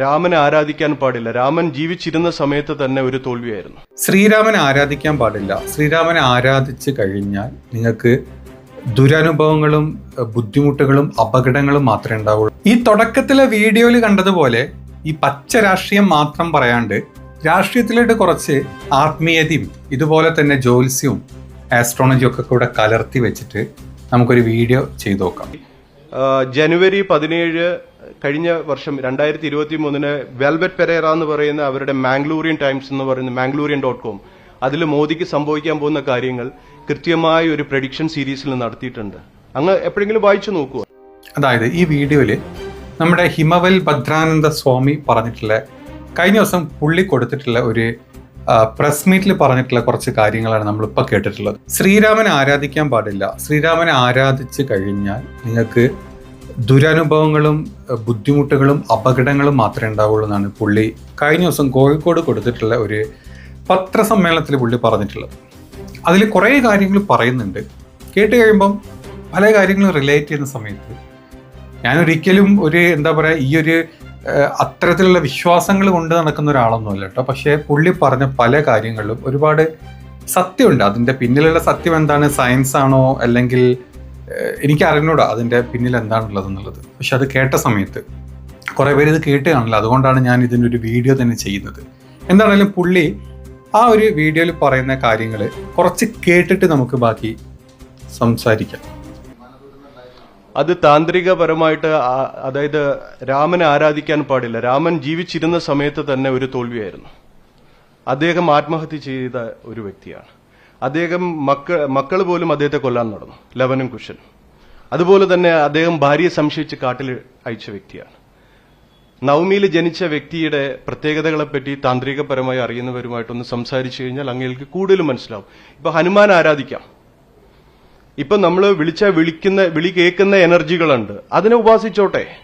രാമനെ ആരാധിക്കാൻ പാടില്ല. രാമൻ ജീവിച്ചിരുന്ന സമയത്ത് തന്നെ ഒരു തോൽവിയായിരുന്നു. ശ്രീരാമനെ ആരാധിക്കാൻ പാടില്ല. ശ്രീരാമനെ ആരാധിച്ചു കഴിഞ്ഞാൽ നിങ്ങൾക്ക് ദുരനുഭവങ്ങളും ബുദ്ധിമുട്ടുകളും അപകടങ്ങളും മാത്രമേ ഉണ്ടാവുള്ളൂ. ഈ തുടക്കത്തിലെ വീഡിയോയിൽ കണ്ടതുപോലെ ഈ പച്ച രാഷ്ട്രീയം മാത്രം പറയാണ്ട് രാഷ്ട്രീയത്തിലോട്ട് കുറച്ച് ആത്മീയതയും ഇതുപോലെ തന്നെ ജ്യോത്സ്യവും ആസ്ട്രോളജിയും ഒക്കെ കൂടെ കലർത്തി വെച്ചിട്ട് നമുക്കൊരു വീഡിയോ ചെയ്തു നോക്കാം. ജനുവരി പതിനേഴ് കഴിഞ്ഞ വർഷം രണ്ടായിരത്തി ഇരുപത്തി മൂന്നിന് വെൽവെറ്റ് പെരേറ എന്ന് പറയുന്ന അവരുടെ മാംഗ്ലൂരിയൻ ടൈംസ് എന്ന് പറയുന്ന മാംഗ്ലൂരിയൻ ഡോട്ട് കോം. അതിൽ മോദിക്ക് സംഭവിക്കാൻ പോകുന്ന കാര്യങ്ങൾ കൃത്യമായ ഒരു പ്രഡിക്ഷൻ സീരീസിൽ നടത്തിയിട്ടുണ്ട്. അങ്ങ് എപ്പോഴെങ്കിലും വായിച്ചു നോക്കുക അതായത് ഈ വീഡിയോയിൽ നമ്മുടെ ഹിമവൽ ഭദ്രാനന്ദ സ്വാമി പറഞ്ഞിട്ടുള്ള കഴിഞ്ഞ ദിവസം പുള്ളി കൊടുത്തിട്ടുള്ള ഒരു പ്രസ് മീറ്റിൽ പറഞ്ഞിട്ടുള്ള കുറച്ച് കാര്യങ്ങളാണ് നമ്മളിപ്പോൾ കേട്ടിട്ടുള്ളത്. ശ്രീരാമനെ ആരാധിക്കാൻ പാടില്ല. ശ്രീരാമനെ ആരാധിച്ചു കഴിഞ്ഞാൽ നിങ്ങൾക്ക് ദുരനുഭവങ്ങളും ബുദ്ധിമുട്ടുകളും അപകടങ്ങളും മാത്രമേ ഉണ്ടാവുള്ളൂ എന്നാണ് പുള്ളി കഴിഞ്ഞ ദിവസം കോഴിക്കോട് കൊടുത്തിട്ടുള്ള ഒരു പത്രസമ്മേളനത്തിൽ പുള്ളി പറഞ്ഞിട്ടുള്ളത്. അതിൽ കുറേ കാര്യങ്ങൾ പറയുന്നുണ്ട്. കേട്ട് കഴിയുമ്പം പല കാര്യങ്ങളും റിലേറ്റ് ചെയ്യുന്ന സമയത്ത് ഞാനൊരിക്കലും ഒരു എന്താ പറയുക ഈ ഒരു അത്തരത്തിലുള്ള വിശ്വാസങ്ങൾ കൊണ്ട് നടക്കുന്ന ഒരാളൊന്നുമല്ല കേട്ടോ. പക്ഷേ പുള്ളി പറഞ്ഞ പല കാര്യങ്ങളിലും ഒരുപാട് സത്യമുണ്ട്. അതിന്റെ പിന്നിലുള്ള സത്യം എന്താണ്? സയൻസ് ആണോ? അല്ലെങ്കിൽ എനിക്ക് അറിഞ്ഞൂടാ അതിന്റെ പിന്നിൽ എന്താണുള്ളത് എന്നുള്ളത് പക്ഷെ അത് കേട്ട സമയത്ത് കുറേ പേര് ഇത് കേട്ട് കാണില്ല. അതുകൊണ്ടാണ് ഞാൻ ഇതിന്റെ ഒരു വീഡിയോ തന്നെ ചെയ്യുന്നത്. എന്താണെങ്കിലും പുള്ളി ആ ഒരു വീഡിയോയിൽ പറയുന്ന കാര്യങ്ങൾ കുറച്ച് കേട്ടിട്ട് നമുക്ക് ബാക്കി സംസാരിക്കാം. അത് താന്ത്രികപരമായിട്ട് അതായത് രാമനെ ആരാധിക്കാൻ പാടില്ല. രാമൻ ജീവിച്ചിരുന്ന സമയത്ത് തന്നെ ഒരു തോൽവിയായിരുന്നു. അദ്ദേഹം ആത്മഹത്യ ചെയ്ത ഒരു വ്യക്തിയാണ്. അദ്ദേഹം മക്ക മക്കൾ പോലും അദ്ദേഹത്തെ കൊല്ലാൻ നടന്നു. ലവനും കുഷൻ അതുപോലെ തന്നെ അദ്ദേഹം ഭാര്യയെ സംശയിച്ച് കാട്ടിൽ അയച്ച വ്യക്തിയാണ്. നവമിയിൽ ജനിച്ച വ്യക്തിയുടെ പ്രത്യേകതകളെപ്പറ്റി താന്ത്രികപരമായി അറിയുന്നവരുമായിട്ടൊന്ന് സംസാരിച്ചു കഴിഞ്ഞാൽ അങ്ങേക്ക് കൂടുതൽ മനസ്സിലാവും. ഇപ്പൊ ഹനുമാൻ ആരാധിക്കാം? ഇപ്പൊ നമ്മൾ വിളിച്ച വിളിക്കുന്ന വിളി കേൾക്കുന്ന എനർജികളുണ്ട്. അതിനെ ഉപാസിച്ചോട്ടെ.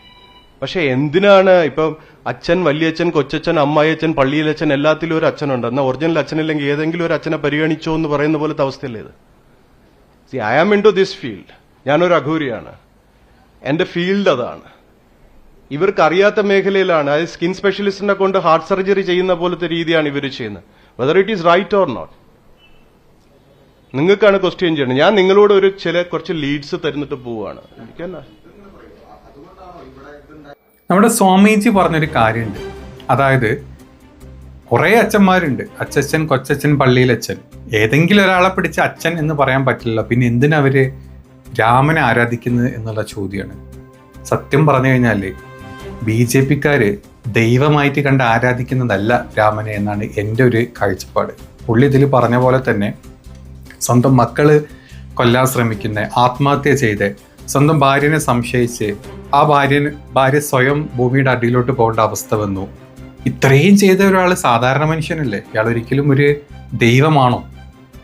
പക്ഷെ എന്തിനാണ് ഇപ്പം അച്ഛൻ വലിയച്ഛൻ കൊച്ചച്ഛൻ അമ്മായിയച്ഛൻ പള്ളിയിലച്ഛൻ എല്ലാത്തിലും ഒരു അച്ഛനുണ്ട്. എന്നാൽ ഒറിജിനൽ അച്ഛനില്ലെങ്കിൽ ഏതെങ്കിലും ഒരു അച്ഛനെ പരിഗണിച്ചോ എന്ന് പറയുന്ന പോലത്തെ അവസ്ഥയല്ലേ ഇത്? See I am into this field ഞാനൊരു അഘൂരിയാണ്. എന്റെ ഫീൽഡ് അതാണ്. ഇവർക്ക് അറിയാത്ത മേഖലയിലാണ്. അതായത് സ്കിൻ സ്പെഷ്യലിസ്റ്റിനെ കൊണ്ട് ഹാർട്ട് സർജറി ചെയ്യുന്ന പോലത്തെ രീതിയാണ് ഇവർ ചെയ്യുന്നത്. Whether it is right or not നിങ്ങൾക്കാണ് ക്വസ്റ്റ്യൻ ചെയ്യുന്നത്. ഞാൻ നിങ്ങളോട് ഒരു ചില കുറച്ച് ലീഡ്സ് തരുന്നിട്ട് പോവുകയാണ്. നമ്മുടെ സ്വാമിജി പറഞ്ഞൊരു കാര്യമുണ്ട് അതായത് കുറേ അച്ഛന്മാരുണ്ട്. അച്ചച്ചൻ കൊച്ചച്ഛൻ പള്ളിയിലച്ഛൻ. ഏതെങ്കിലും ഒരാളെ പിടിച്ച് അച്ഛൻ എന്ന് പറയാൻ പറ്റില്ല പിന്നെ എന്തിനവര് രാമനെ ആരാധിക്കുന്നത് എന്നുള്ള ചോദ്യമാണ് സത്യം പറഞ്ഞു കഴിഞ്ഞാൽ ബി ജെ പിക്കാർ ദൈവമായിട്ട് കണ്ട് ആരാധിക്കുന്നതല്ല രാമനെ എന്നാണ് എന്റെ ഒരു കാഴ്ചപ്പാട്. പുള്ളി ഇതിൽ പറഞ്ഞ പോലെ തന്നെ സ്വന്തം മക്കൾ കൊല്ലാൻ ശ്രമിക്കുന്ന ആത്മഹത്യ ചെയ്ത് സ്വന്തം ഭാര്യനെ സംശയിച്ച് ആ ഭാര്യന് ഭാര്യ സ്വയം ഭൂമിയുടെ അടിയിലോട്ട് പോകേണ്ട അവസ്ഥ വന്നു. ഇത്രയും ചെയ്ത ഒരാൾ സാധാരണ മനുഷ്യനല്ലേ? ഇയാൾ ഒരിക്കലും ഒരു ദൈവമാണോ?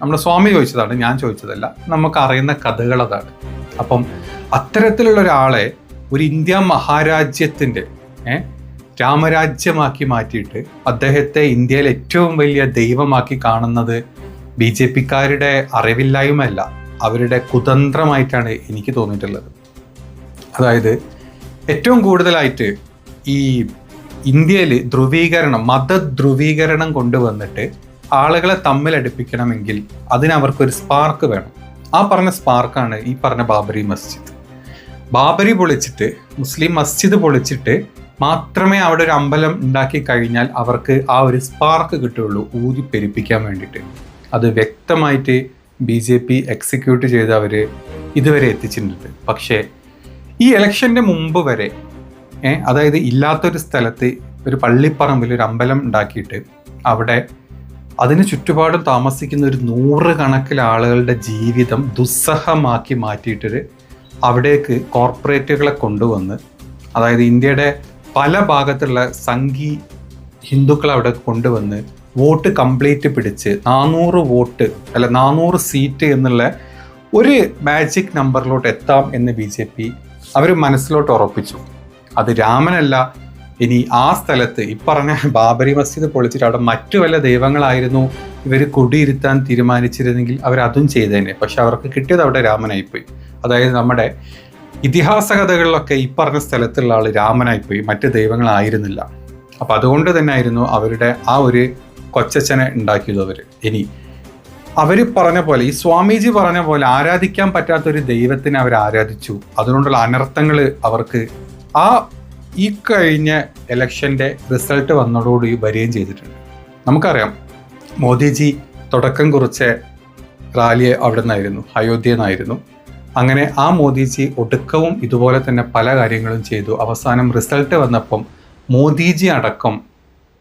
നമ്മുടെ സ്വാമി ചോദിച്ചതാണ് ഞാൻ ചോദിച്ചതല്ല. നമുക്ക് അറിയുന്ന കഥകൾ അതാണ്. അപ്പം അത്തരത്തിലുള്ള ഒരാളെ ഒരു ഇന്ത്യ മഹാരാജ്യത്തിന്റെ രാമരാജ്യമാക്കി മാറ്റിയിട്ട് അദ്ദേഹത്തെ ഇന്ത്യയിൽ ഏറ്റവും വലിയ ദൈവമാക്കി കാണുന്നത് ബി ജെ പിക്കാരുടെ അറിവില്ലായ്മയല്ല. അവരുടെ കുതന്ത്രമായിട്ടാണ് എനിക്ക് തോന്നിയിട്ടുള്ളത്. അതായത് ഏറ്റവും കൂടുതലായിട്ട് ഈ ഇന്ത്യയിൽ ധ്രുവീകരണം മതധ്രുവീകരണം കൊണ്ടുവന്നിട്ട് ആളുകളെ തമ്മിൽ അടുപ്പിക്കണമെങ്കിൽ അതിന് അവർക്കൊരു സ്പാർക്ക് വേണം. ആ പറഞ്ഞ സ്പാർക്കാണ് ഈ പറഞ്ഞ ബാബറി മസ്ജിദ്. ബാബരി പൊളിച്ചിട്ട് മുസ്ലിം മസ്ജിദ് പൊളിച്ചിട്ട് മാത്രമേ അവിടെ ഒരു അമ്പലം ഉണ്ടാക്കി കഴിഞ്ഞാൽ അവർക്ക് ആ ഒരു സ്പാർക്ക് കിട്ടുകയുള്ളൂ ഊതി പെരുപ്പിക്കാൻ വേണ്ടിയിട്ട്. അത് വ്യക്തമായിട്ട് ബി ജെ പി എക്സിക്യൂട്ട് ചെയ്ത് അവർ ഇതുവരെ എത്തിച്ചിട്ടുണ്ട്. പക്ഷേ ഈ ഇലക്ഷന്റെ മുമ്പ് വരെ അതായത് ഇല്ലാത്തൊരു സ്ഥലത്ത് ഒരു പള്ളിപ്പറമ്പിൽ ഒരു അമ്പലം ഉണ്ടാക്കിയിട്ട് അവിടെ അതിന് ചുറ്റുപാടും താമസിക്കുന്ന ഒരു നൂറ് കണക്കിൽ ആളുകളുടെ ജീവിതം ദുസ്സഹമാക്കി മാറ്റിയിട്ടൊരു അവിടേക്ക് കോർപ്പറേറ്റുകളെ കൊണ്ടുവന്ന് അതായത് ഇന്ത്യയുടെ പല ഭാഗത്തുള്ള സംഘി ഹിന്ദുക്കളെ അവിടെ കൊണ്ടുവന്ന് വോട്ട് കംപ്ലീറ്റ് പിടിച്ച് നാനൂറ് വോട്ട് അല്ല നാനൂറ് സീറ്റ് എന്നുള്ള ഒരു മാജിക് നമ്പറിലോട്ട് എത്താം എന്ന് ബി ജെ പി അവർ മനസ്സിലോട്ട് ഉറപ്പിച്ചു. അത് രാമനല്ല ഇനി ആ സ്ഥലത്ത് ഈ പറഞ്ഞ ബാബരി മസ്ജിദ് പൊളിച്ചിട്ട് അവിടെ മറ്റു വല്ല ദൈവങ്ങളായിരുന്നു ഇവർ കുടിയിരുത്താൻ തീരുമാനിച്ചിരുന്നെങ്കിൽ അവർ അതും ചെയ്തേനെ. പക്ഷെ അവർക്ക് കിട്ടിയത് അവിടെ രാമനായിപ്പോയി. അതായത് നമ്മുടെ ഇതിഹാസ കഥകളിലൊക്കെ ഈ പറഞ്ഞ സ്ഥലത്തുള്ള ആൾ രാമനായിപ്പോയി മറ്റ് ദൈവങ്ങളായിരുന്നില്ല. അപ്പം അതുകൊണ്ട് തന്നെ ആയിരുന്നു അവരുടെ ആ ഒരു കൊച്ചച്ഛനെ അവർ ഇനി അവർ പറഞ്ഞ പോലെ ഈ സ്വാമിജി പറഞ്ഞ പോലെ ആരാധിക്കാൻ പറ്റാത്ത ഒരു ദൈവത്തിനെ അവർ ആരാധിച്ചു. അതുകൊണ്ടുള്ള അനർത്ഥങ്ങൾ അവർക്ക് ആ ഈ കഴിഞ്ഞ ഇലക്ഷന്റെ റിസൾട്ട് വന്നതോടുകൂടി വരികയും ചെയ്തിട്ടുണ്ട്. നമുക്കറിയാം മോദിജി തുടക്കം കുറിച്ച റാലിയെ അവിടെ നിന്നായിരുന്നു അയോധ്യയിൽ നിന്നായിരുന്നു അങ്ങനെ ആ മോദിജി ഒടുക്കവും ഇതുപോലെ തന്നെ പല കാര്യങ്ങളും ചെയ്തു. അവസാനം റിസൾട്ട് വന്നപ്പം മോദിജി അടക്കം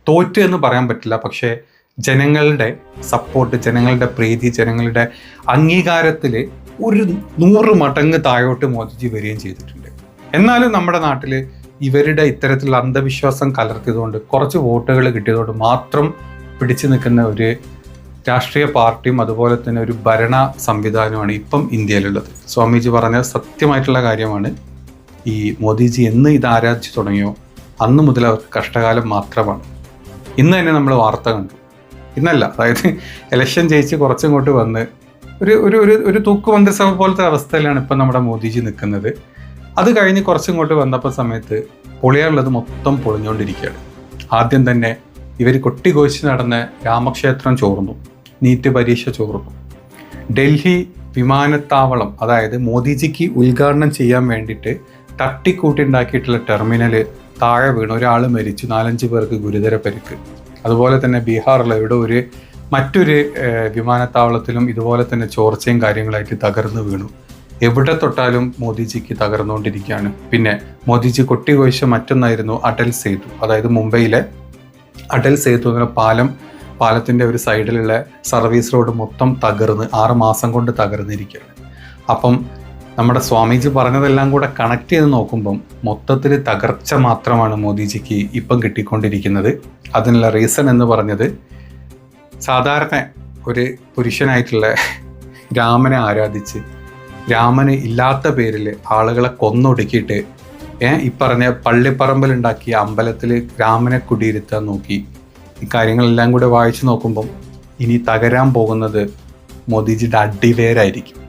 തോറ്റു എന്ന് പറയാൻ പറ്റില്ല. പക്ഷേ ജനങ്ങളുടെ സപ്പോർട്ട് ജനങ്ങളുടെ പ്രീതി ജനങ്ങളുടെ അംഗീകാരത്തിൽ ഒരു നൂറ് മടങ്ങ് താഴോട്ട് മോദിജി വരികയും ചെയ്തിട്ടുണ്ട്. എന്നാലും നമ്മുടെ നാട്ടിൽ ഇവരുടെ ഇത്തരത്തിലുള്ള അന്ധവിശ്വാസം കലർത്തിയതുകൊണ്ട് കുറച്ച് വോട്ടുകൾ കിട്ടിയതുകൊണ്ട് മാത്രം പിടിച്ചു നിൽക്കുന്ന ഒരു രാഷ്ട്രീയ പാർട്ടിയും അതുപോലെ തന്നെ ഒരു ഭരണ സംവിധാനമാണ് ഇപ്പം ഇന്ത്യയിലുള്ളത്. സ്വാമിജി പറഞ്ഞ സത്യമായിട്ടുള്ള കാര്യമാണ് ഈ മോദിജി എന്ന് ഇത് ആരാധിച്ചു തുടങ്ങിയോ അന്ന് മുതൽ അവർക്ക് കഷ്ടകാലം മാത്രമാണ്. ഇന്ന് തന്നെ നമ്മൾ വാർത്ത കണ്ടു. ഇന്നല്ല അതായത് ഇലക്ഷൻ ജയിച്ച് കുറച്ചിങ്ങോട്ട് വന്ന് ഒരു ഒരു ഒരു ഒരു തൂക്ക് മന്ത്രിസഭ പോലത്തെ അവസ്ഥയിലാണ് ഇപ്പം നമ്മുടെ മോദിജി നിൽക്കുന്നത്. അത് കഴിഞ്ഞ് കുറച്ചിങ്ങോട്ട് വന്നപ്പോൾ സമയത്ത് പൊളിയാനുള്ളത് മൊത്തം പൊളിഞ്ഞുകൊണ്ടിരിക്കുകയാണ്. ആദ്യം തന്നെ ഇവർ കൊട്ടിഘോഷിച്ച് നടന്ന രാമക്ഷേത്രം ചോർന്നു. നീറ്റ് പരീക്ഷ ചോർന്നു. ഡൽഹി വിമാനത്താവളം അതായത് മോദിജിക്ക് ഉദ്ഘാടനം ചെയ്യാൻ വേണ്ടിയിട്ട് തട്ടിക്കൂട്ടിണ്ടാക്കിയിട്ടുള്ള ടെർമിനൽ താഴെ വീണ് ഒരാൾ മരിച്ചു. നാലഞ്ച് പേർക്ക് ഗുരുതര പരിക്ക്. അതുപോലെ തന്നെ ബീഹാറിലെ ഇവിടെ ഒരു മറ്റൊരു വിമാനത്താവളത്തിലും ഇതുപോലെ തന്നെ ചോർച്ചയും കാര്യങ്ങളായിട്ട് തകർന്നു വീണു. എവിടെ തൊട്ടാലും മോദിജിക്ക് തകർന്നുകൊണ്ടിരിക്കുകയാണ്. പിന്നെ മോദിജി കൊട്ടിഘോഷിച്ച മറ്റൊന്നായിരുന്നു അടൽ സേതു. അതായത് മുംബൈയിലെ അടൽ സേതു എന്ന പാലം പാലത്തിന്റെ ഒരു സൈഡിലുള്ള സർവീസ് റോഡ് മൊത്തം തകർന്ന് ആറ് മാസം കൊണ്ട് തകർന്നിരിക്കുകയാണ്. അപ്പം നമ്മുടെ സ്വാമിജി പറഞ്ഞതെല്ലാം കൂടെ കണക്ട് ചെയ്ത് നോക്കുമ്പം മൊത്തത്തിൽ തകർച്ച മാത്രമാണ് മോദിജിക്ക് ഇപ്പം കിട്ടിക്കൊണ്ടിരിക്കുന്നത്. അതിനുള്ള റീസൺ എന്ന് പറഞ്ഞത് സാധാരണ ഒരു പുരുഷനായിട്ടുള്ള രാമനെ ആരാധിച്ച് രാമന് ഇല്ലാത്ത പേരിൽ ആളുകളെ കൊന്നൊടുക്കിയിട്ട് ഏഹ് ഈ പറഞ്ഞ പള്ളിപ്പറമ്പിലുണ്ടാക്കിയ അമ്പലത്തിൽ രാമനെ കുടിയിരുത്താൻ നോക്കി. ഈ കാര്യങ്ങളെല്ലാം കൂടെ വായിച്ചു നോക്കുമ്പം ഇനി തകരാൻ പോകുന്നത് മോദിജിയുടെ അടിവേരായിരിക്കും.